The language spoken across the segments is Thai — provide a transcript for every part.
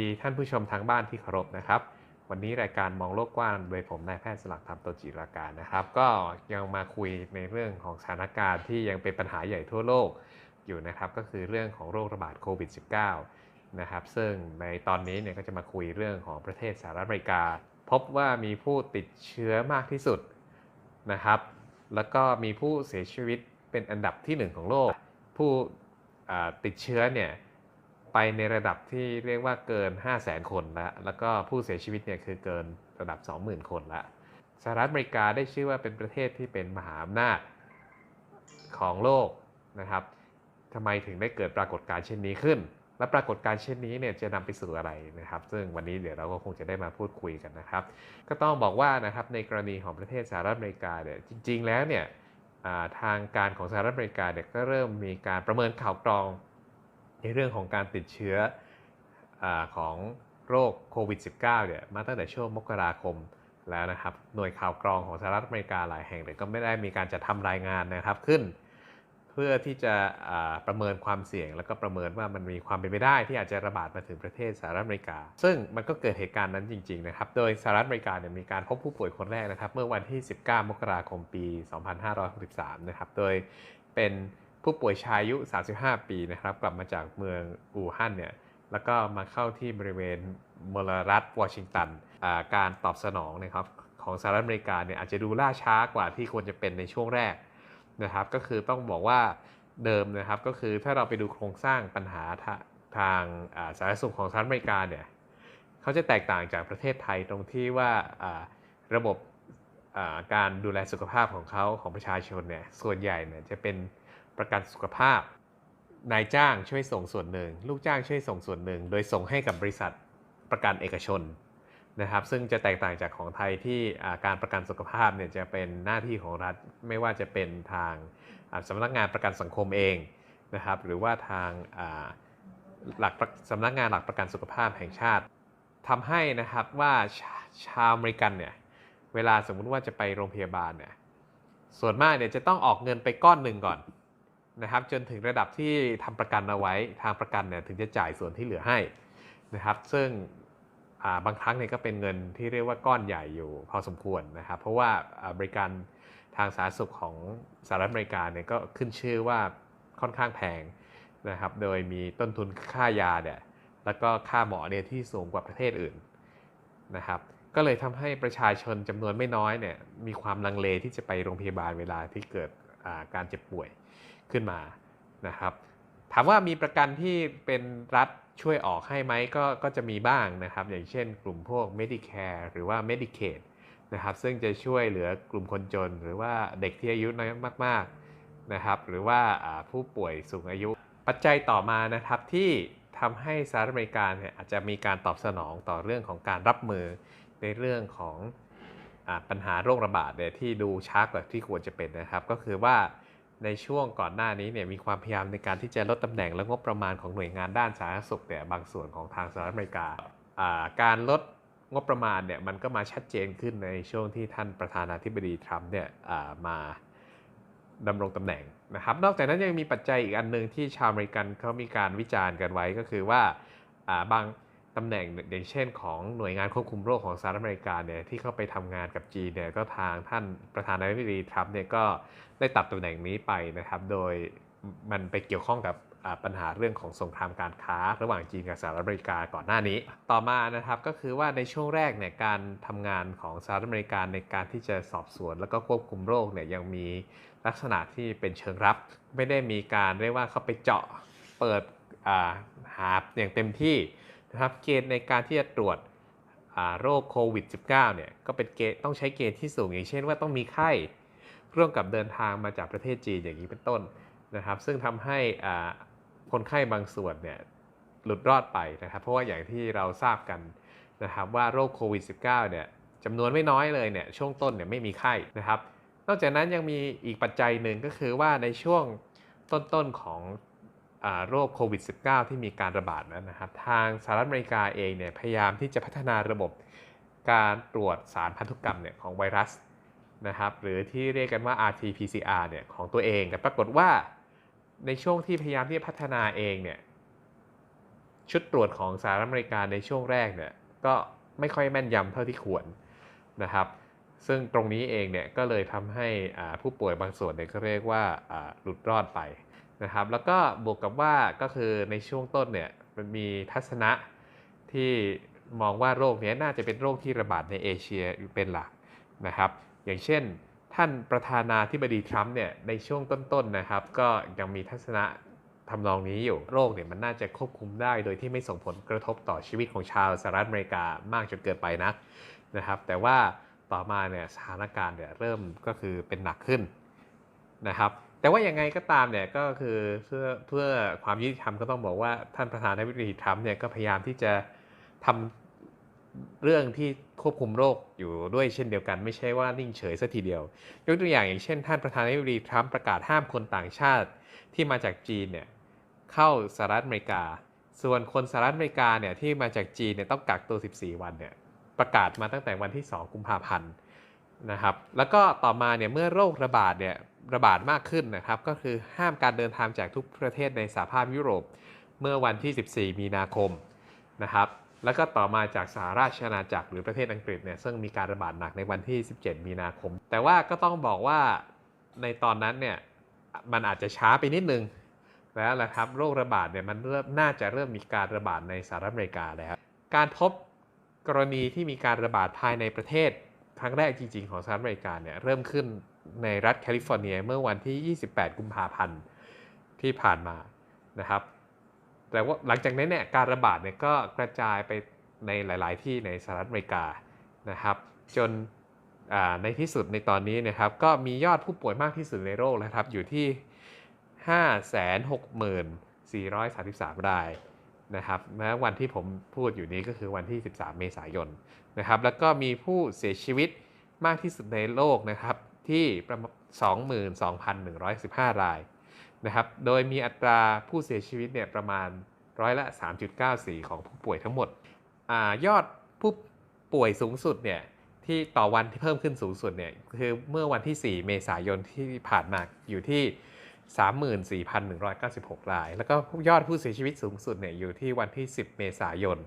ดีท่านผู้ชมทางบ้านที่เคารพนะครับ วันนี้รายการมองโลกกว้างโดยผมนายแพทย์สลักธรรมโตจิราการนะครับ ก็ยังมาคุยในเรื่องของสถานการณ์ที่ยังเป็นปัญหาใหญ่ทั่วโลกอยู่นะครับ ก็คือเรื่องของโรคระบาดโควิด -19 นะครับ ซึ่งในตอนนี้เนี่ยก็จะมาคุยเรื่องของประเทศสหรัฐอเมริกา พบว่ามีผู้ติดเชื้อมากที่สุดนะครับ แล้วก็มีผู้เสียชีวิตเป็นอันดับที่หนึ่งของโลก ผู้ติดเชื้อเนี่ย ไปในระดับที่เรียกว่าเกิน 5 0 0แสนคนแล้วแล้วก็ผู้เสียชีวิตเนี่ยคือเกินระดับ 20,000 คนละสหรัฐอเมริกาได้ชื่อว่าเป็นประเทศที่เป็นมหาอำนาจของโลกนะครับทำไมถึงได้เกิดปรากฏการณ์เช่นนี้ขึ้น และปรากฏการณ์เช่นนี้เนี่ยจะนำไปสู่อะไรนะครับ ซึ่งวันนี้เดี๋ยวเราก็คงจะได้มาพูดคุยกันนะครับ ก็ต้องบอกว่านะครับในกรณีของประเทศสหรัฐอเมริกาเนี่ยจริง ๆ แล้วเนี่ยทางการของสหรัฐอเมริกาเนี่ยก็เริ่มมีการประเมินข่าวกรอง ในเรื่องของการติดเชื้ออของโรคโควิด -19 เนี่ยมาตั้งแต่ช่วงมกราคมแล้วนะครับ หน่วยข่าวกรองของสหรัฐอเมริกาหลายแห่งเนี่ยก็ไม่ได้มีการจัดทำรายงานนะครับขึ้น เพื่อที่จะประเมินความเสี่ยง แล้วก็ประเมินว่ามันมีความเป็นไปได้ที่อาจจะระบาดมาถึงประเทศสหรัฐอเมริกา ซึ่งมันก็เกิดเหตุการณ์นั้นจริง ๆ นะครับ โดยสหรัฐอเมริกาเนี่ยมีการพบผู้ป่วยคนแรกนะครับ เมื่อวันที่ 19 มกราคมปี 2563 นะครับ โดยเป็น ผู้ป่วยชายอายุ 35 ปีนะครับ กลับมาจากเมืองอู่ฮั่นเนี่ยแล้วก็มาเข้าที่บริเวณมลรัฐวอชิงตันการตอบสนองนะครับของสหรัฐอเมริกาเนี่ยอาจจะดูล่าช้ากว่าที่ควรจะเป็นในช่วงแรกนะครับ ก็คือต้องบอกว่าเดิมนะครับก็คือถ้าเราไปดูโครงสร้างปัญหาทางสาธารณสุขของสหรัฐอเมริกาเนี่ยเขาจะแตกต่างจากประเทศไทยตรงที่ว่าระบบการดูแลสุขภาพของเขาของประชาชนเนี่ยส่วนใหญ่เนี่ยจะเป็น ประกันสุขภาพ นายจ้างช่วยส่งส่วนหนึ่ง ลูกจ้างช่วยส่งส่วนหนึ่ง โดยส่งให้กับบริษัทประกันเอกชนนะครับ ซึ่งจะแตกต่างจากของไทยที่การประกันสุขภาพเนี่ยจะเป็นหน้าที่ของรัฐไม่ว่าจะเป็นทางสำนักงานประกันสังคมเองนะครับ หรือว่าทางหลักสำนักงานหลักประกันสุขภาพแห่งชาติทำให้นะครับว่าชาชาวอเมริกันเนี่ยเวลาสมมุติว่าจะไปโรงพยาบาลเนี่ยส่วนมากเนี่ยจะต้องออกเงินไปก้อนหนึ่งก่อน นะครับจนถึงระดับที่ทำประกันเอาไว้ทางประกันเนี่ยถึงจะจ่ายส่วนที่เหลือให้นะครับ ซึ่งาบางครั้งเนี่ยก็เป็นเงินที่เรียกว่าก้อนใหญ่อยู่พอสมควรนะครับ เพราะว่าบริการทางสาธารณสุขของสหรัฐอเมริกาเนี่ยก็ขึ้นชื่อว่าค่อนข้างแพงนะครับ โดยมีต้นทุนค่ายาเนี่ยแล้วก็ค่าหมอเนี่ยที่สูงกว่าประเทศอื่นนะครับ ก็เลยทำให้ประชาชนจำนวนไม่น้อยเนี่ยมีความลังเลที่จะไปโรงพยาบาลเวลาที่เกิดการเจ็บป่วย ขึ้นมานะครับถามว่ามีประกันที่เป็นรัฐช่วยออกให้ไหมก็ก็จะมีบ้างนะครับ อย่างเช่นกลุ่มพวก Medicare หรือว่า Medicaid นะครับซึ่งจะช่วยเหลือกลุ่มคนจน หรือว่าเด็กที่อายุน้อยมากๆนะครับหรือว่าผู้ป่วยสูงอายุ ปัจจัยต่อมานะครับที่ทำให้สหรัฐอเมริกาเนี่ยอาจจะมีการตอบสนองต่อเรื่องของการรับมือในเรื่องของอปัญหาโรคระบาดเนี่ยที่ดูช้ากว่าที่ควรจะเป็นนะครับ ก็คือว่า ในช่วงก่อนหน้านี้เนี่ยมีความพยายามในการที่จะลดตำแหน่งและงบประมาณของหน่วยงานด้านสาธารณสุขเนี่ยบางส่วนของทางสหรัฐอเมริกา การลดงบประมาณเนี่ยมันก็มาชัดเจนขึ้นในช่วงที่ท่านประธานาธิบดีทรัมป์เนี่ยมาดำรงตำแหน่งนะครับ นอกจากนั้นยังมีปัจจัยอีกอันหนึ่งที่ชาวอเมริกันเขามีการวิจารณ์กันไว้ก็คือว่าบาง ตำแหน่งอย่างเช่นของหน่วยงานควบคุมโรคของสหรัฐอเมริกาเนี่ยที่เข้าไปทำงานกับจีนเนี่ยก็ทางท่านประธานาธิบดีทรัมป์เนี่ยก็ได้ตัดตำแหน่งนี้ไปนะครับ โดยมันไปเกี่ยวข้องกับปัญหาเรื่องของสงครามการค้า ระหว่างจีนกับสหรัฐอเมริกาก่อนหน้านี้ ต่อมานะครับก็คือว่าในช่วงแรกเนี่ยการทำงานของสหรัฐอเมริกาในการที่จะสอบสวน แล้วก็ควบคุมโรคเนี่ยยังมีลักษณะที่เป็นเชิงรับ ไม่ได้มีการเรียกว่าเข้าไปเจาะเปิดอ่าหาอย่างเต็มที่ นะครับเกณฑ์ในการที่จะตรวจโรคโควิด -19 เนี่ยก็เป็นเกณฑ์ต้องใช้เกณฑ์ที่สูงอย่างเช่นว่าต้องมีไข้ร่วมกับเดินทางมาจากประเทศจีนอย่างนี้เป็นต้นนะครับ ซึ่งทำให้คนไข้บางส่วนเนี่ยหลุดรอดไปนะครับ เพราะว่าอย่างที่เราทราบกันนะครับว่าโรคโควิด -19 เนี่ยจำนวนไม่น้อยเลยเนี่ยช่วงต้นเนี่ยไม่มีไข้นะครับ นอกจากนั้นยังมีอีกปัจจัยหนึ่งก็คือว่าในช่วงต้นๆของ โรคโควิด -19 ที่มีการระบาดนั้นนะครับทางสหรัฐอเมริกาเองเนี่ยพยายามที่จะพัฒนาระบบการตรวจสารพันธุกรรมเนี่ยของไวรัสนะครับหรือที่เรียกกันว่า RT-PCR เนี่ยของตัวเอง แต่ปรากฏว่าในช่วงที่พยายามที่จะพัฒนาเองเนี่ยชุดตรวจของสหรัฐอเมริกาในช่วงแรกเนี่ยก็ไม่ค่อยแม่นยำเท่าที่ควรนะครับ ซึ่งตรงนี้เองเนี่ยก็เลยทำให้ผู้ป่วยบางส่วนเนี่ยก็เรียกว่าหลุดรอดไป นะครับ แล้วก็บวกกับว่าก็คือในช่วงต้นเนี่ยมันมีทัศนะที่มองว่าโรคนี้น่าจะเป็นโรคที่ระบาดในเอเชียเป็นหลักนะครับ อย่างเช่น ท่านประธานาธิบดีทรัมป์เนี่ยในช่วงต้นๆนะครับ ก็ยังมีทัศนะทำนองนี้อยู่โรคเนี่ยมันน่าจะควบคุมได้ โดยที่ไม่ส่งผลกระทบต่อชีวิตของชาวสหรัฐอเมริกามากจนเกินไปนักนะครับ แต่ว่าต่อมาเนี่ยสถานการณ์เนี่ยเริ่มก็คือเป็นหนักขึ้นนะครับ แต่ว่ายังไงก็ตามเนี่ยก็คือเพื่อเพื่อความยุติธรรมก็ต้องบอกว่าท่านประธานาธิบดีทรัมป์เนี่ยก็พยายามที่จะทำเรื่องที่ควบคุมโรคอยู่ด้วยเช่นเดียวกัน ไม่ใช่ว่านิ่งเฉยซะทีเดียวยกตัวอย่างอย่างเช่น ท่านประธานาธิบดีทรัมป์ประกาศห้ามคนต่างชาติที่มาจากจีนเนี่ยเข้าสหรัฐอเมริกา ส่วนคนสหรัฐอเมริกาเนี่ยที่มาจากจีนเนี่ยต้องกักตัว 14 วันเนี่ยประกาศมาตั้งแต่วันที่ 2 กุมภาพันธ์นะครับแล้วก็ต่อมาเนี่ยเมื่อโรคระบาดเนี่ย ระบาดมากขึ้นนะครับ ก็คือห้ามการเดินทางจากทุกประเทศในสหภาพยุโรปเมื่อวันที่ 14 มีนาคมนะครับ แล้วก็ต่อมาจากสหราชอาณาจักรหรือประเทศอังกฤษเนี่ยซึ่งมีการระบาดหนักในวันที่ 17 มีนาคม แต่ว่าก็ต้องบอกว่าในตอนนั้นเนี่ยมันอาจจะช้าไปนิดนึงแล้วแหละครับโรคระบาดเนี่ยมันเริ่มน่าจะเริ่มมีการระบาดในสหรัฐอเมริกาแล้วการพบกรณีที่มีการระบาดภายในประเทศครั้งแรกจริงๆของสหรัฐอเมริกาเนี่ยเริ่มขึ้น ในรัฐแคลิฟอร์เนียเมื่อวันที่ 28 กุมภาพันธ์ที่ผ่านมานะครับแต่ว่าหลังจากนั้นเนี่ยการระบาดเนี่ยก็กระจายไปในหลาย ๆ ที่ในสหรัฐอเมริกานะครับ จนในที่สุดในตอนนี้นะครับก็มียอดผู้ป่วยมากที่สุดในโลกแล้วครับอยู่ที่ 564,33 รายนะครับแม้วันที่ผมพูดอยู่นี้ก็คือวันที่ 13 เมษายนนะครับแล้วก็มีผู้เสียชีวิตมากที่สุดในโลกนะครับ ที่ประมาณ22,115 รายนะครับ โดยมีอัตราผู้เสียชีวิตเนี่ยประมาณร้อยละ 3.94 ของผู้ป่วยทั้งหมดอยอดผู้ป่วยสูงสุดเนี่ยที่ต่อวันที่เพิ่มขึ้นสูงสุดเนี่ยคือเมื่อวันที่ 4 เมษายนที่ผ่านมาอยู่ที่ 34,196 ราย แล้วก็ยอดผู้เสียชีวิตสูงสุดเนี่ยอยู่ที่วันที่ 10 เมษายน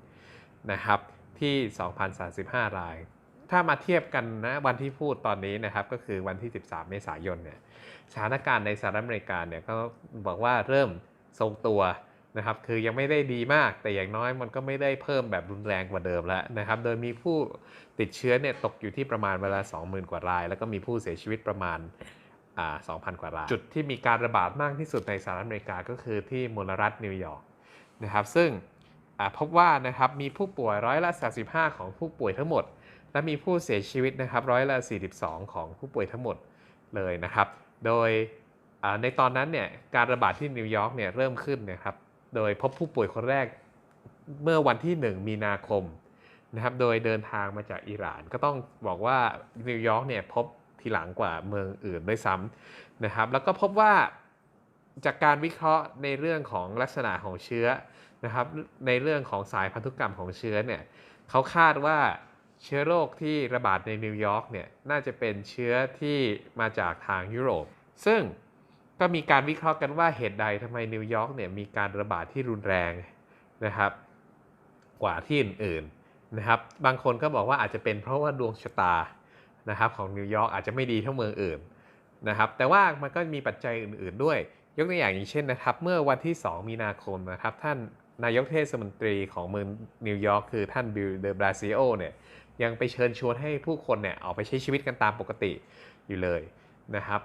นะครับที่ 2,035 ราย ถ้ามาเทียบกันนะวันที่พูดตอนนี้นะครับก็คือวันที่ 13 เมษายนเนี่ยสถานการณ์ในสหรัฐอเมริกาเนี่ยก็บอกว่าเริ่มทรงตัวนะครับคือยังไม่ได้ดีมากแต่อย่างน้อยมันก็ไม่ได้เพิ่มแบบรุนแรงกว่าเดิมแล้วนะครับโดยมีผู้ติดเชื้อเนี่ยตกอยู่ที่ประมาณเวลา 20,000 กว่าราย แล้วก็มีผู้เสียชีวิตประมาณอ่า2,000 กว่าราย จุดที่มีการระบาดมากที่สุดในสหรัฐอเมริกาก็คือที่มลรัฐนิวยอร์กนะครับซึ่งพบว่านะครับมีผู้ป่วยร้อยละ35ของผู้ป่วยทั้งหมด และมีผู้เสียชีวิตนะครับร้อยละ 42 ของผู้ป่วยทั้งหมดเลยนะครับ โดยในตอนนั้นเนี่ยการระบาดที่นิวยอร์กเนี่ยเริ่มขึ้นนะครับ โดยพบผู้ป่วยคนแรกเมื่อวันที่ 1 มีนาคมนะครับ โดยเดินทางมาจากอิหร่าน ก็ต้องบอกว่านิวยอร์กเนี่ยพบทีหลังกว่าเมืองอื่นด้วยซ้ำนะครับ แล้วก็พบว่าจากการวิเคราะห์ในเรื่องของลักษณะของเชื้อนะครับ ในเรื่องของสายพันธุกรรมของเชื้อเนี่ยเขาคาดว่า เชื้อโรคที่ระบาดในนิวยอร์กเนี่ยน่าจะเป็นเชื้อที่มาจากทางยุโรป ซึ่งก็มีการวิเคราะห์กันว่าเหตุใดทำไมนิวยอร์กเนี่ยมีการระบาดที่รุนแรงนะครับ กว่าที่อื่นๆนะครับ บางคนก็บอกว่าอาจจะเป็นเพราะว่าดวงชะตานะครับของนิวยอร์กอาจจะไม่ดีเท่าเมืองอื่นนะครับ แต่ว่ามันก็มีปัจจัยอื่น ๆ ด้วย ยกตัวอย่างอย่างเช่นนะครับ เมื่อวันที่ 2 มีนาคมนะครับ ท่านนายกเทศมนตรีของเมืองนิวยอร์กคือท่านบิลเดอบราซิโอเนี่ย ยังไปเชิญชวนให้ผู้คนเนี่ยออกไปใช้ชีวิตกันตามปกติอยู่เลยนะครับ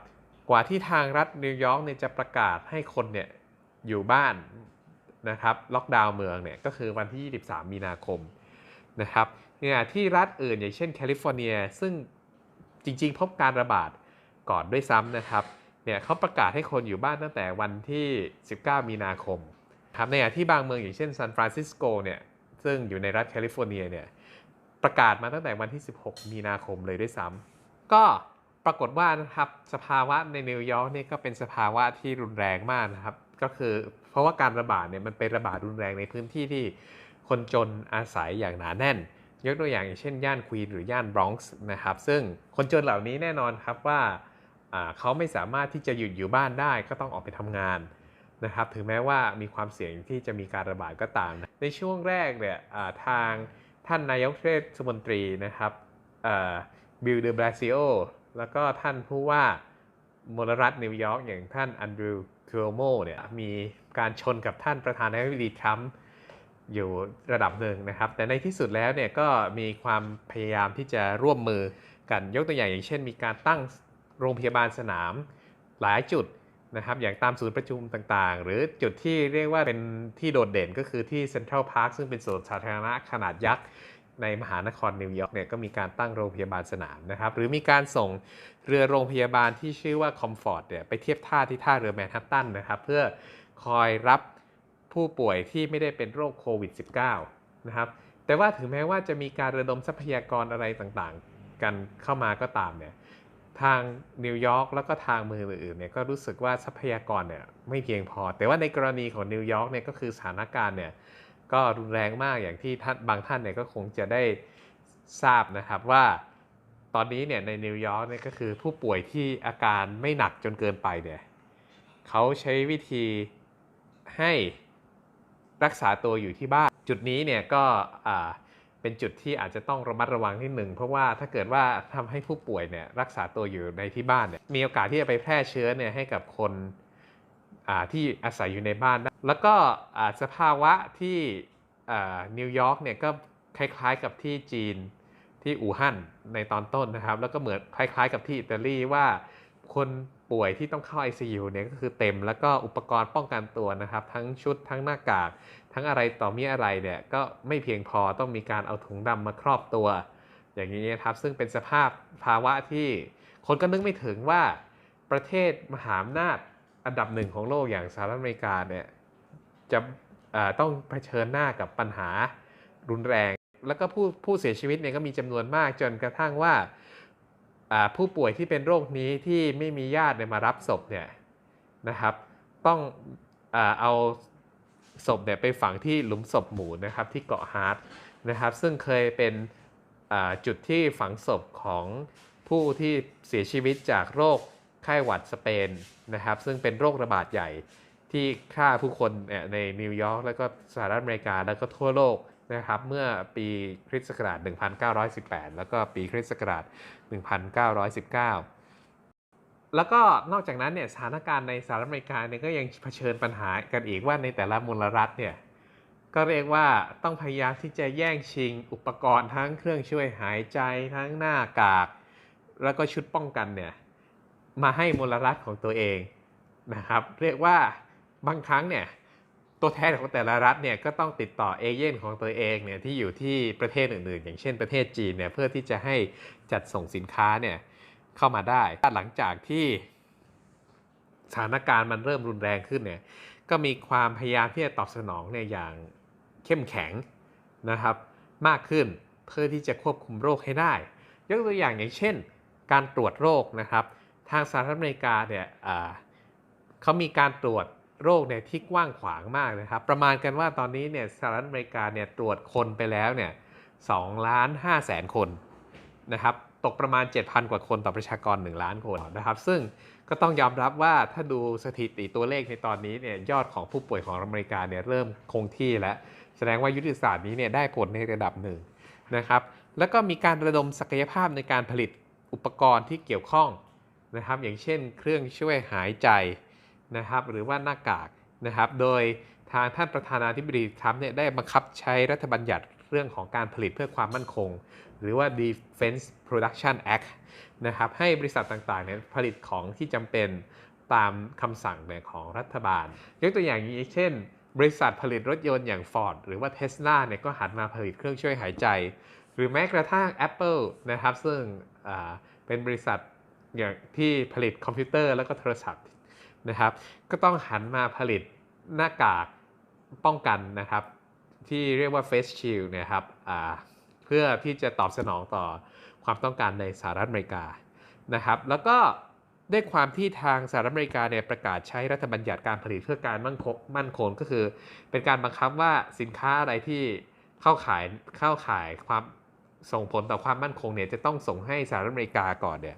กว่าที่ทางรัฐนิวยอร์กเนี่ยจะประกาศให้คนเนี่ยอยู่บ้านนะครับล็อกดาวน์เมืองเนี่ยก็คือวันที่ 23 มีนาคมนะครับเนี่ยที่รัฐอื่นอย่างเช่นแคลิฟอร์เนีย ซึ่งจริงๆ พบการระบาดก่อนด้วยซ้ำนะครับเนี่ยเขาประกาศให้คนอยู่บ้านตั้งแต่วันที่ 19 มีนาคมครับในขณะที่บางเมืองอย่างเช่นซานฟรานซิสโกเนี่ยซึ่งอยู่ในรัฐแคลิฟอร์เนียเนี่ย ประกาศมาตั้งแต่วันที่ 16 มีนาคมเลยด้วยซ้ำก็ปรากฏว่านะครับสภาวะในนิวยอร์กนี่ก็เป็นสภาวะที่รุนแรงมากนะครับ ก็คือเพราะว่าการระบาดเนี่ยมันเป็นระบาดรุนแรงในพื้นที่ที่คนจนอาศัยอย่างหนาแน่น ยกตัวอย่างอย่างเช่น ย่านควีนหรือย่านบรอนซ์นะครับ ซึ่งคนจนเหล่านี้แน่นอนครับว่าเขาไม่สามารถที่จะหยุดอยู่บ้านได้ก็ต้องออกไปทำงานนะครับ ถึงแม้ว่ามีความเสี่ยงที่จะมีการระบาดก็ตาม ในช่วงแรกเนี่ยทาง ท่านนายกเทศมนตรีนะครับบิลเดบราซิโอแล้วก็ท่านผู้ว่ามลรัฐนิวยอร์กอย่างท่านอันดรูว์คิโอโมเนี่ยมีการชนกับท่านประธานาธิบดีทรัมป์อยู่ระดับหนึ่งนะครับ แต่ในที่สุดแล้วเนี่ยก็มีความพยายามที่จะร่วมมือกันยกตัวอย่างอย่างเช่น มีการตั้งโรงพยาบาลสนามหลายจุด นะครับอย่างตามศูนย์ประชุมต่างๆ หรือจุดที่เรียกว่าเป็นที่โดดเด่นก็คือที่เซ็นทรัลพาร์คซึ่งเป็นสวนสาธารณะขนาดยักษ์ในมหานครนิวยอร์กเนี่ยก็มีการตั้งโรงพยาบาลสนามนะครับ หรือมีการส่งเรือโรงพยาบาลที่ชื่อว่าคอมฟอร์ตเนี่ยไปเทียบท่าที่ท่าเรือแมนฮัตตันนะครับเพื่อคอยรับผู้ป่วยที่ไม่ได้เป็นโรคโควิด -19 นะครับแต่ว่าถึงแม้ว่าจะมีการระดมทรัพยากรอะไรต่างๆ กันเข้ามาก็ตามเนี่ย ทางนิวยอร์กแล้วก็ทางเมืองอื่นๆเนี่ยก็รู้สึกว่าทรัพยากรเนี่ยไม่เพียงพอ แต่ว่าในกรณีของนิวยอร์กเนี่ยก็คือสถานการณ์เนี่ยก็รุนแรงมากอย่างที่ท่านบางท่านเนี่ยก็คงจะได้ทราบนะครับว่าตอนนี้เนี่ยในนิวยอร์กเนี่ยก็คือผู้ป่วยที่อาการไม่หนักจนเกินไปเนี่ยเขาใช้วิธีให้รักษาตัวอยู่ที่บ้าน จุดนี้เนี่ยก็อ่า เป็นจุดที่อาจจะต้องระมัดระวังนิดหนึ่งเพราะว่าถ้าเกิดว่าทำให้ผู้ป่วยเนี่ยรักษาตัวอยู่ในที่บ้านเนี่ยมีโอกาสที่จะไปแพร่เชื้อเนี่ยให้กับคนที่อาศัยอยู่ในบ้านแล้วก็สภาวะที่นิวยอร์กเนี่ยก็คล้ายๆกับที่จีนที่อู่ฮั่นในตอนต้นนะครับ แล้วก็เหมือนคล้ายๆ กับที่อิตาลีว่าคนป่วยที่ต้องเข้า ICU เนี่ยก็คือเต็มแล้วก็อุปกรณ์ป้องกันตัวนะครับ ทั้งชุดทั้งหน้ากาก ทั้งอะไรต่อมีอะไรเนี่ยก็ไม่เพียงพอต้องมีการเอาถุงดำมาครอบตัว อย่างนี้นะครับซึ่งเป็นสภาพภาวะที่คนก็นึกไม่ถึงว่าประเทศมหาอำนาจอันดับหนึ่งของโลกอย่างสหรัฐอเมริกาเนี่ยจะต้องเผชิญหน้ากับปัญหารุนแรง แล้วก็ผู้ผู้เสียชีวิตเนี่ยก็มีจำนวนมากจนกระทั่งว่าผู้ป่วยที่เป็นโรคนี้ที่ไม่มีญาติมารับศพเนี่ยนะครับ ต้องเอา ศพเนี่ยไปฝังที่หลุมศพหมูนะครับที่เกาะฮาร์ดนะครับ ซึ่งเคยเป็นจุดที่ฝังศพของผู้ที่เสียชีวิตจากโรคไข้หวัดสเปนนะครับ ซึ่งเป็นโรคระบาดใหญ่ที่ฆ่าผู้คนในนิวยอร์กแล้วก็สหรัฐอเมริกาแล้วก็ทั่วโลกนะครับเมื่อปีคริสต์ศักราช 1918 แล้วก็ปีคริสต์ศักราช 1919 แล้วก็นอกจากนั้นเนี่ยสถานการณ์ในสหรัฐอเมริกาเนี่ยก็ยังเผชิญปัญหากันอีกว่าในแต่ละมลรัฐเนี่ยก็เรียกว่าต้องพยายามที่จะแย่งชิง อุปกรณ์ทั้งเครื่องช่วยหายใจทั้งหน้ากาก แล้วก็ชุดป้องกันเนี่ยมาให้มลรัฐของตัวเองนะครับ เรียกว่าบางครั้งเนี่ยตัวแทนของแต่ละรัฐเนี่ยก็ต้องติดต่อเอเย่นของตัวเองเนี่ยที่อยู่ที่ประเทศอื่นๆ อย่างเช่นประเทศจีนเนี่ยเพื่อที่จะให้จัดส่งสินค้าเนี่ย เข้ามาได้ หลังจากที่สถานการณ์มันเริ่มรุนแรงขึ้นเนี่ย ก็มีความพยายามที่จะตอบสนองเนี่ยอย่างเข้มแข็งนะครับ มากขึ้นเพื่อที่จะควบคุมโรคให้ได้ ยกตัวอย่างอย่างเช่น การตรวจโรคนะครับ ทางสหรัฐอเมริกาเนี่ยเขามีการตรวจโรคเนี่ยที่กว้างขวางมากนะครับ ประมาณกันว่าตอนนี้เนี่ยสหรัฐอเมริกาเนี่ยตรวจคนไปแล้วเนี่ยสองล้านห้าแสนคนนะครับ ตกประมาณ 7,000 กว่าคนต่อประชากร 1 ล้านคนนะครับ ซึ่งก็ต้องยอมรับว่าถ้าดูสถิติตัวเลขในตอนนี้เนี่ยยอดของผู้ป่วยของอเมริกาเนี่ยเริ่มคงที่แล้ว แสดงว่ายุทธศาสตร์นี้เนี่ยได้ผลในระดับหนึ่งนะครับ แล้วก็มีการระดมศักยภาพในการผลิตอุปกรณ์ที่เกี่ยวข้องนะครับ อย่างเช่น เครื่องช่วยหายใจนะครับ หรือว่าหน้ากากนะครับ โดยทางท่านประธานาธิบดีทรัมป์เนี่ยได้บังคับใช้รัฐบัญญัติเรื่องของการผลิตเพื่อความมั่นคง หรือว่า Defense Production Act นะครับให้บริษัทต่างๆเนี่ยผลิตของที่จำเป็นตามคำสั่งเนี่ยของรัฐบาล ยกตัวอย่างนี้เช่น บริษัทผลิตรถยนต์อย่าง Ford หรือว่า Tesla เนี่ยก็หันมาผลิตเครื่องช่วยหายใจ หรือแม้กระทั่ง Apple นะครับซึ่งเป็นบริษัทอย่างที่ผลิตคอมพิวเตอร์แล้วก็โทรศัพท์นะครับ ก็ต้องหันมาผลิตหน้ากากป้องกันนะครับ ที่เรียกว่า Face Shield เนี่ยครับ เพื่อที่จะตอบสนองต่อความต้องการในสหรัฐอเมริกานะครับแล้วก็ด้วยความที่ทางสหรัฐอเมริกาเนี่ยประกาศใช้รัฐบัญญัติการผลิตเพื่อการมั่นคงมั่นคงก็คือ เป็นการบังคับว่าสินค้าอะไรที่เข้าขายเข้าขายความส่งผลต่อความมั่นคงเนี่ยจะต้องส่งให้สหรัฐอเมริกาก่อนเนี่ย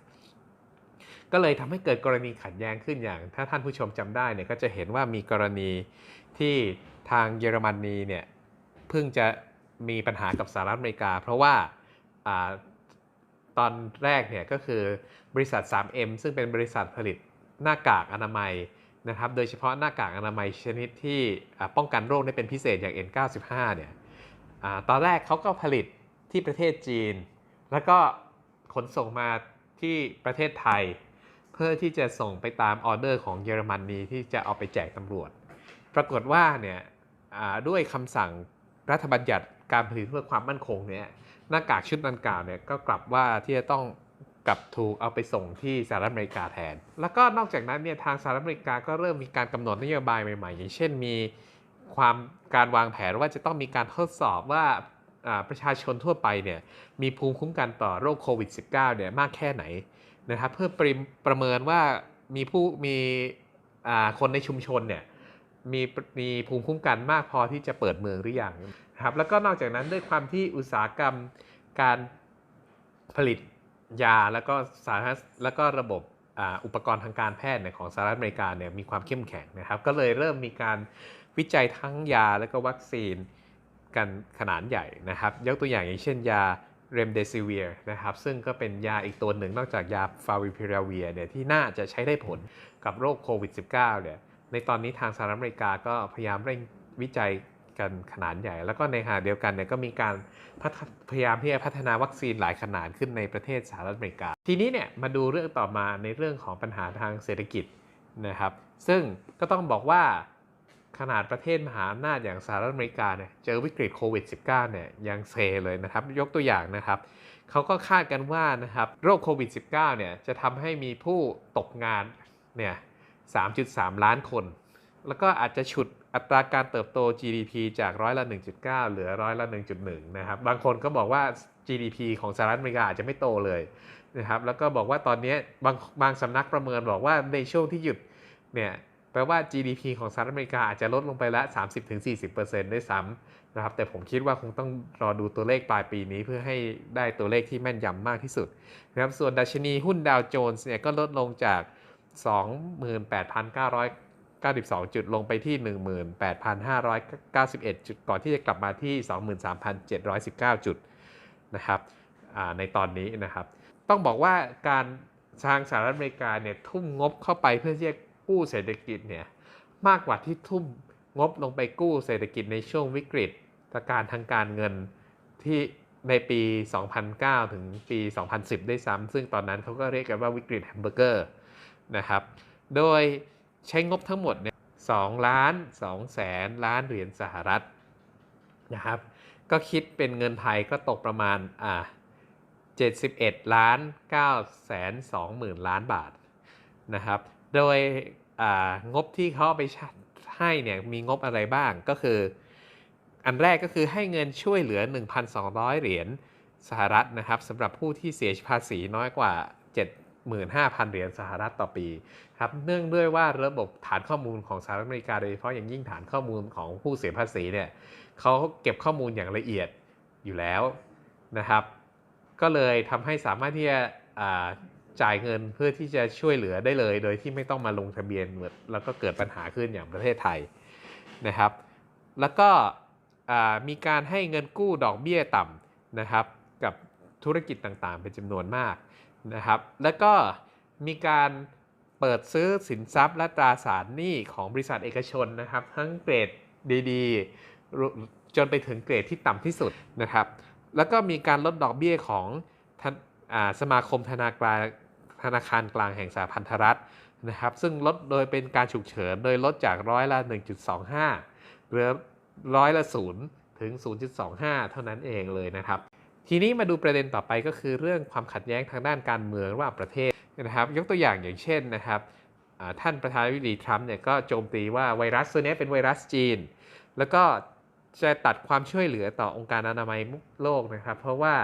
ก็เลยทำให้เกิดกรณีขัดแย้งขึ้นอย่าง ถ้าท่านผู้ชมจำได้เนี่ยก็จะเห็นว่ามีกรณีที่ทางเยอรมนีเนี่ยเพิ่งจะ มีปัญหากับสหรัฐอเมริกา เพราะว่าอตอนแรกเนี่ยก็คือบริษัท 3M ซึ่งเป็นบริษัทผลิตหน้ากากอนามัยนะครับ โดยเฉพาะหน้ากากอนามัยชนิดที่ป้องกันโรคได้เป็นพิเศษอย่าง N95 เนี่ยอตอนแรกเขาก็ผลิตที่ประเทศจีน แล้วก็ขนส่งมาที่ประเทศไทย เพื่อที่จะส่งไปตามออเดอร์ของเยอรมนนีที่จะเอาไปแจกตำรวจ ปรากฏว่าเนี่ยด้วยคำสั่งรัฐบัญญัติ การผลิตเพื่อความมั่นคงเนี่ยหน้ากากชุดดังกล่าวเนี่ยก็กลับว่าที่จะต้องกลับถูกเอาไปส่งที่สหรัฐอเมริกาแทน แล้วก็นอกจากนั้นเนี่ยทางสหรัฐอเมริกาก็เริ่มมีการกำหนดนโยบายใหม่ๆ อย่างเช่นมีความการวางแผนว่าจะต้องมีการทดสอบว่าประชาชนทั่วไปเนี่ยมีภูมิคุ้มกันต่อโรคโควิด -19 เนี่ยมากแค่ไหนนะครับเพื่อประประเมินว่ามีผู้มีคนในชุมชนเนี่ยมีมีภูมิคุ้มกันมากพอที่จะเปิดเมืองหรือยัง ครับแล้วก็นอกจากนั้นด้วยความที่อุตสาหกรรมการผลิตยาแล้วก็สาธารณแล้วก็ระบบอ,อุปกรณ์ทางการแพทย์เนี่ยของสหรัฐอเมริกาเนี่ยมีความเข้มแข็งนะครับ ก็เลยเริ่มมีการวิจัยทั้งยาและก็วัคซีนกันขนาดใหญ่นะครับ ยกตัวอย่างอย่างเช่นยาเรมเดซิเวียนะครับซึ่งก็เป็นยาอีกตัวหนึ่งนอกจากยาฟาวิพิราเวียเนี่ยที่น่าจะใช้ได้ผลกับโรคโควิด -19 เนี่ยในตอนนี้ทางสหรัฐอเมริกาก็พยายามเร่งวิจัย กันขนาดใหญ่ แล้วก็ในขณะเดียวกันเนี่ยก็มีการพพยายามที่จะพัฒนาวัคซีนหลายขนาดขึ้นในประเทศสหรัฐอเมริกา ทีนี้เนี่ยมาดูเรื่องต่อมาในเรื่องของปัญหาทางเศรษฐกิจนะครับ ซึ่งก็ต้องบอกว่าขนาดประเทศมหาอำนาจอย่างสหรัฐอเมริกาเนี่ยเจอวิกฤตโควิด -19 เนี่ยยังเซเลยนะครับ ยกตัวอย่างนะครับเขาก็คาดกันว่านะครับโรคโควิด -19 เนี่ยจะทำให้มีผู้ตกงานเนี่ย 3.3 ล้านคน แล้วก็อาจจะฉุด อัตราการเติบโต GDP จากร้อยละ 1.9 เหลือร้อยละ 1.1 นะครับ บางคนก็บอกว่า GDP ของสหรัฐอเมริกาอาจจะไม่โตเลยนะครับ แล้วก็บอกว่าตอนนี้บางบางสำนักประเมินบอกว่าในช่วงที่หยุดเนี่ยแปลว่า GDP ของสหรัฐอเมริกาอาจจะลดลงไปละ 30-40%ด้วยซ้ำนะครับ แต่ผมคิดว่าคงต้องรอดูตัวเลขปลายปีนี้เพื่อให้ได้ตัวเลขที่แม่นยำมากที่สุดนะครับ ส่วนดัชนีหุ้นดาวโจนส์เนี่ยก็ลดลงจาก 28,900 92. จุดลงไปที่ 18,591 จุดก่อนที่จะกลับมาที่ 23,719 จุดนะครับในตอนนี้นะครับ ต้องบอกว่าการทางสหรัฐอเมริกาเนี่ยทุ่มงบเข้าไปเพื่อที่จะกู้เศรษฐกิจเนี่ยมากกว่าที่ทุ่มงบลงไปกู้เศรษฐกิจในช่วงวิกฤตการทางการเงินที่ในปี 2009 ถึงปี 2010 ได้ซ้ำซึ่งตอนนั้นเขาก็เรียกกันว่าวิกฤตแฮมเบอร์เกอร์นะครับ โดย ใช้งบทั้งหมดเนี่ย2ล้าน2แสนล้านเหรียญสหรัฐนะครับ ก็คิดเป็นเงินไทยก็ตกประมาณอ่า71ล้าน9แสน2หมื่นล้านบาทนะครับ โดยงบที่เขาไปให้เนี่ยมีงบอะไรบ้างก็คือ อันแรกก็คือให้เงินช่วยเหลือ 1,200 เหรียญสหรัฐนะครับสำหรับผู้ที่เสียภาษีน้อยกว่า 75,000 เหรียญสหรัฐต่อปีครับเนื่องด้วยว่าระบบฐานข้อมูลของสหรัฐอเมริกาโดยเฉพาะอย่างยิ่งฐานข้อมูลของผู้เสียภาษีเนี่ยเขาเก็บข้อมูลอย่างละเอียดอยู่แล้วนะครับ ก็เลยทำให้สามารถที่จะจ่ายเงินเพื่อที่จะช่วยเหลือได้เลย โดยที่ไม่ต้องมาลงทะเบียนแล้วก็เกิดปัญหาขึ้นอย่างประเทศไทยนะครับ แล้วก็มีการให้เงินกู้ดอกเบี้ยต่ำนะครับ กับธุรกิจต่างๆ เป็นจำนวนมาก นะครับ แล้วก็มีการเปิดซื้อสินทรัพย์และตราสารหนี้ของบริษัทเอกชนนะครับ ทั้งเกรดดีๆ จนไปถึงเกรดที่ต่ำที่สุดนะครับ แล้วก็มีการลดดอกเบี้ยของสมาคมธนากลาธนาคารกลางแห่งสหพันธรัฐนะครับ ซึ่งลดโดยเป็นการฉุกเฉิน โดยลดจากร้อยละ 1.25 เหลือร้อยละ 0 ถึง 0.25 เท่านั้นเองเลยนะครับ ทีนี้มาดูประเด็นต่อไปก็คือเรื่องความขัดแย้งทางด้านการเมืองระหว่างประเทศนะครับ ยกตัวอย่างอย่างเช่นนะครับท่านประธานาธิบดีทรัมป์เนี่ยก็โจมตีว่าไวรัสตัวนี้เป็นไวรัสจีน แล้วก็จะตัดความช่วยเหลือต่อองค์การอนามัยโลกนะครับ เพราะว่า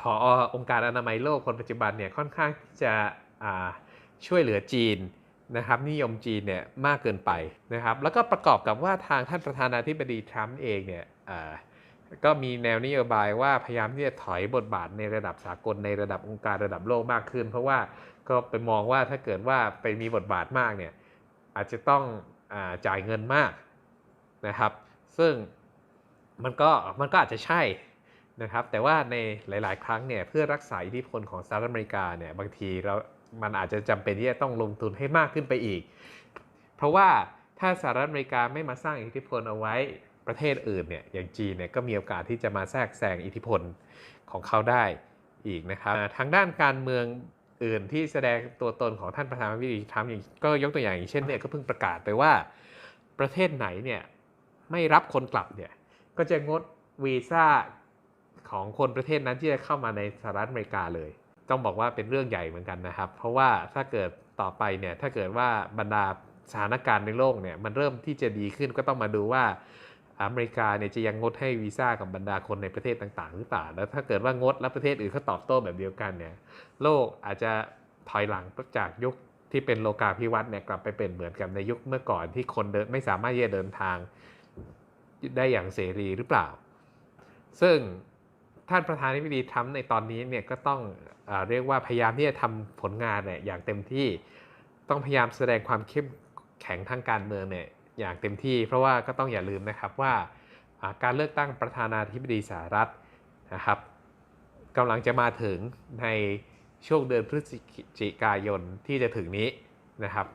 ผอองค์การอนามัยโลกคนปัจจุบันเนี่ยค่อนข้างจะช่วยเหลือจีนนะครับนิยมจีนเนี่ยมากเกินไปนะครับ แล้วก็ประกอบกับว่าทางท่านประธานาธิบดีทรัมป์เองเนี่ย ก็มีแนวนโยบายว่าพยายามที่จะถอยบทบาทในระดับสากลในระดับองค์การระดับโลกมากขึ้น เพราะว่าก็ไปมองว่าถ้าเกิดว่าไปมีบทบาทมากเนี่ยอาจจะต้องอจ่ายเงินมากนะครับ ซึ่งมันก็มันก็อาจจะใช่นะครับ แต่ว่าในหลาย ๆ ครั้งเนี่ยเพื่อรักษาอิทธิพลของสหรัฐอเมริกาเนี่ยบางทีเรา มันอาจจะจำเป็นที่จะต้องลงทุนให้มากขึ้นไปอีก เพราะว่าถ้าสหรัฐอเมริกาไม่มาสร้างอิทธิพลเอาไว้ ประเทศอื่นเนี่ยอย่างจีนเนี่ยก็มีโอกาสที่จะมาแทรกแซงอิทธิพลของเขาได้อีกนะครับทางด้านการเมืองอื่นที่แสดงตัวตนของท่านประธานาธิบดีทรัมป์ก็ยกตัวอย่างอย่างเช่นเนี่ยก็เพิ่งประกาศไปว่าประเทศไหนเนี่ยไม่รับคนกลับเนี่ยก็จะงดวีซ่าของคนประเทศนั้นที่จะเข้ามาในสหรัฐอเมริกาเลย ต้องบอกว่าเป็นเรื่องใหญ่เหมือนกันนะครับ เพราะว่าถ้าเกิดต่อไปเนี่ยถ้าเกิดว่าบรรดาสถานการณ์ในโลกเนี่ยมันเริ่มที่จะดีขึ้นก็ต้องมาดูว่า อเมริกาเนี่ยจะยังงดให้วีซ่ากับบรรดาคนในประเทศต่างๆ หรือเปล่า แล้วถ้าเกิดว่างดแล้วประเทศอื่นเขาตอบโต้แบบเดียวกันเนี่ย โลกอาจจะถอยหลังจากยุคที่เป็นโลกาภิวัตน์เนี่ยกลับไปเป็นเหมือนกับในยุคเมื่อก่อนที่คนเดินไม่สามารถที่จะเดินทางได้อย่างเสรีหรือเปล่า ซึ่งท่านประธานาธิบดีทรัมป์ในตอนนี้เนี่ยก็ต้องเอเรียกว่าพยายามที่จะทำผลงานเนี่ยอย่างเต็มที่ต้องพยายามแสดงความเข้มแข็งทางการเมืองเนี่ย อย่างเต็มที่เพราะว่าก็ต้องอย่าลืมนะครับว่าการเลือกตั้งประธานาธิบดีสหรัฐนะครับกำลังจะมาถึงในช่วงเดือนพฤศจิกายนที่จะถึงนี้นะครับ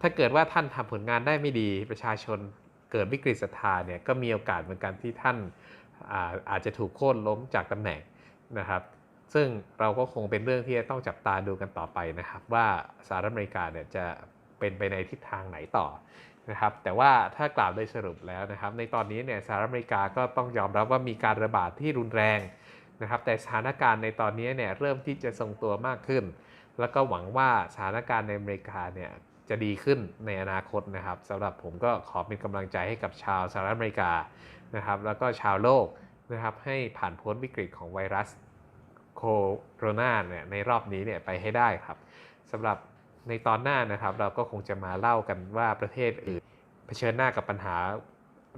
ถ้าเกิดว่าท่านทำผลงานได้ไม่ดีประชาชนเกิดวิกฤตศรัทธาเนี่ยก็มีโอกาสเหมือนกันที่ท่านอาอาจจะถูกโค่นล้มจากตำแหน่งนะครับ ซึ่งเราก็คงเป็นเรื่องที่จะต้องจับตาดูกันต่อไปนะครับ ว่าสหรัฐอเมริกาเนี่ยจะเป็นไปในทิศทางไหนต่อ นะครับแต่ว่าถ้ากล่าวโดยสรุปแล้วนะครับในตอนนี้เนี่ยสหรัฐอเมริกาก็ต้องยอมรับว่ามีการระบาดที่รุนแรงนะครับแต่สถานการณ์ในตอนนี้เนี่ยเริ่มที่จะทรงตัวมากขึ้น แล้วก็หวังว่าสถานการณ์ในอเมริกาเนี่ยจะดีขึ้นในอนาคตนะครับสำหรับผมก็ขอเป็นกำลังใจให้กับชาวสหรัฐอเมริกานะครับแล้วก็ชาวโลกนะครับให้ผ่านพ้นวิกฤตของไวรัสโคโรนาเนี่ยในรอบนี้เนี่ยไปให้ได้ครับสำหรับ ในตอนหน้านะครับ เราก็คงจะมาเล่ากันว่าประเทศอื่นเผชิญหน้ากับปัญหา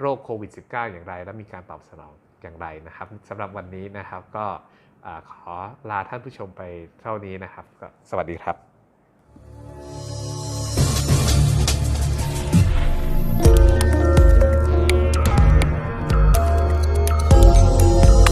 โรคโควิด -19 อย่างไร และมีการตอบสนองอย่างไรนะครับสำหรับวันนี้นะครับก็ขอลาท่านผู้ชมไปเท่านี้นะครับ สวัสดีครับ